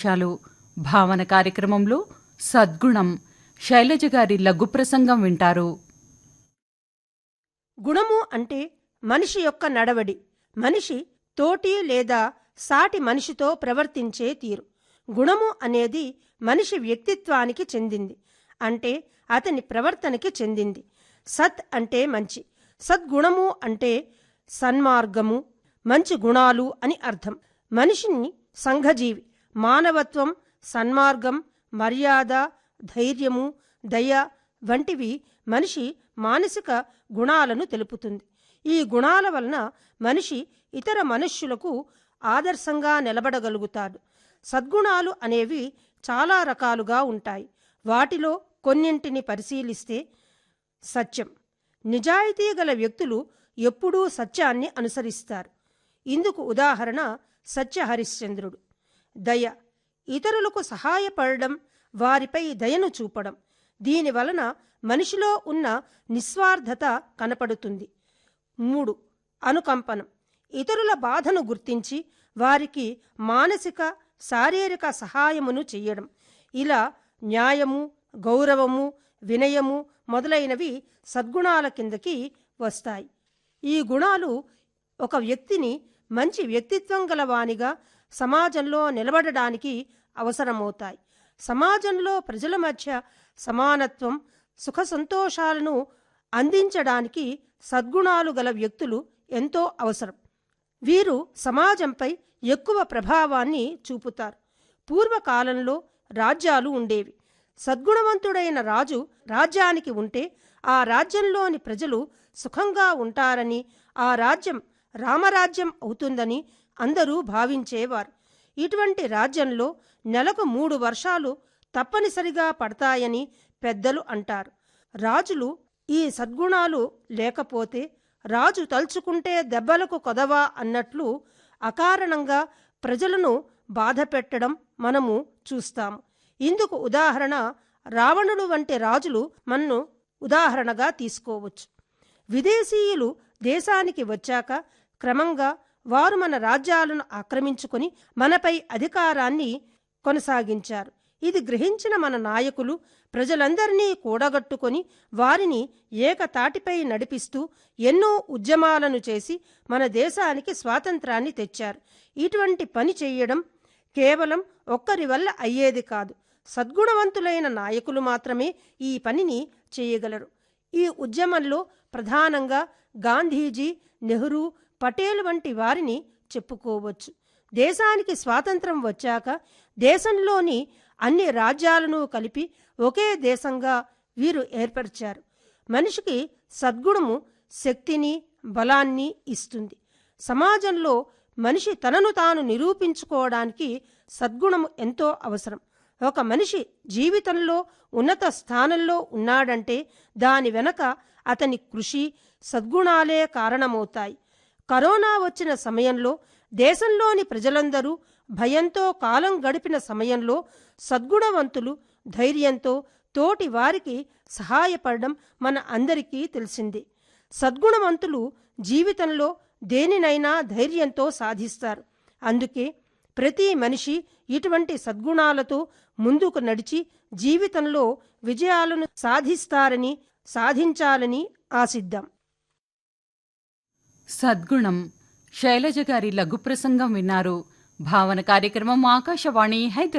విశేషాలు భావన కార్యక్రమంలో సద్గుణం. శైలజ గారి లఘు ప్రసంగం వింటారు. గుణము అంటే మనిషి యొక్క నడవడి. మనిషి తోటి లేదా సాటి మనిషితో ప్రవర్తించే తీరు. గుణము అనేది మనిషి వ్యక్తిత్వానికి చెందింది. అంటే అతని ప్రవర్తనకి చెందింది. సత్ అంటే మంచి. సద్గుణము అంటే సన్మార్గము మంచి గుణాలు అని అర్థం. మనిషిని సంఘజీవి. మానవత్వం సన్మార్గం మర్యాద ధైర్యము దయ వంటివి మనిషి మానసిక గుణాలను తెలుపుతుంది. ఈ గుణాల వలన మనిషి ఇతర మనుష్యులకు ఆదర్శంగా నిలబడగలుగుతాడు. సద్గుణాలు అనేవి చాలా రకాలుగా ఉంటాయి. వాటిలో కొన్నింటిని పరిశీలిస్తే సత్యం. నిజాయితీ గల వ్యక్తులు ఎప్పుడూ సత్యాన్ని అనుసరిస్తారు. ఇందుకు ఉదాహరణ సత్య హరిశ్చంద్రుడు దయ. ఇతరులకు సహాయపడడం వారిపై దయను చూపడం. దీని వలన మనిషిలో ఉన్న నిస్వార్థత కనపడుతుంది. మూడు. అనుకంపనం. ఇతరుల బాధను గుర్తించి వారికి మానసిక శారీరక సహాయమును చేయడం ఇలా న్యాయము గౌరవము వినయము మొదలైనవి సద్గుణాల కిందకి వస్తాయి. ఈ గుణాలు ఒక వ్యక్తిని మంచి వ్యక్తిత్వం గలవానిగా సమాజంలో నిలబడడానికి అవసరమవుతాయి. సమాజంలో ప్రజల మధ్య సమానత్వం సుఖ సంతోషాలను అందించడానికి సద్గుణాలు గల వ్యక్తులు ఎంతో అవసరం. వీరు సమాజంపై ఎక్కువ ప్రభావాన్ని చూపుతారు. పూర్వకాలంలో రాజ్యాలు ఉండేవి. సద్గుణవంతుడైన రాజు రాజ్యానికి ఉంటే ఆ రాజ్యంలోని ప్రజలు సుఖంగా ఉంటారని ఆ రాజ్యం రామరాజ్యం అవుతుందని అందరూ భావించేవారు. ఇటువంటి రాజ్యంలో నెలకు మూడు వర్షాలు తప్పనిసరిగా పడతాయని పెద్దలు అంటారు. రాజులు ఈ సద్గుణాలు లేకపోతే రాజు తలుచుకుంటే దెబ్బలకు కొదవా అన్నట్లు అకారణంగా ప్రజలను బాధ పెట్టడం మనము చూస్తాము ఇందుకు ఉదాహరణ రావణుడు వంటి రాజులు మన్ను ఉదాహరణగా తీసుకోవచ్చు. విదేశీయులు దేశానికి వచ్చాక క్రమంగా వారు మన రాజ్యాలను ఆక్రమించుకొని మనపై అధికారాన్ని కొనసాగించారు. ఇది గ్రహించిన మన నాయకులు ప్రజలందరినీ కూడగట్టుకొని వారిని ఏకతాటిపై నడిపిస్తూ ఎన్నో ఉద్యమాలను చేసి మన దేశానికి స్వాతంత్రాన్ని తెచ్చారు. ఇటువంటి పని చేయడం కేవలం ఒక్కరి వల్ల అయ్యేది కాదు. సద్గుణవంతులైన నాయకులు మాత్రమే ఈ పనిని చేయగలరు. ఈ ఉద్యమంలో ప్రధానంగా గాంధీజీ నెహ్రూ పటేల్ వంటి వారిని చెప్పుకోవచ్చు. దేశానికి స్వాతంత్రం వచ్చాక దేశంలోని అన్ని రాజ్యాలను కలిపి ఒకే దేశంగా వీరు ఏర్పరిచారు. మనిషికి సద్గుణము శక్తిని బలాన్ని ఇస్తుంది. సమాజంలో మనిషి తనను తాను నిరూపించుకోవడానికి సద్గుణము ఎంతో అవసరం. ఒక మనిషి జీవితంలో ఉన్నత స్థానంలో ఉన్నాడంటే దాని వెనక అతని కృషి సద్గుణాలే కారణమవుతాయి. కరోనా వచ్చిన సమయంలో దేశంలోని ప్రజలందరూ భయంతో కాలం గడిపిన సమయంలో సద్గుణవంతులు ధైర్యంతో తోటి వారికి సహాయపడడం మన అందరికీ తెలిసింది. సద్గుణవంతులు జీవితంలో దేనినైనా ధైర్యంతో సాధిస్తారు. అందుకే ప్రతి మనిషి ఇటువంటి సద్గుణాలతో ముందుకు నడిచి జీవితంలో విజయాలను సాధిస్తారని సాధించాలని ఆశిద్దాం. సద్గుణం. శైలజ గారి లఘు ప్రసంగం విన్నారు. భావన కార్యక్రమం ఆకాశవాణి హైదరాబాద్.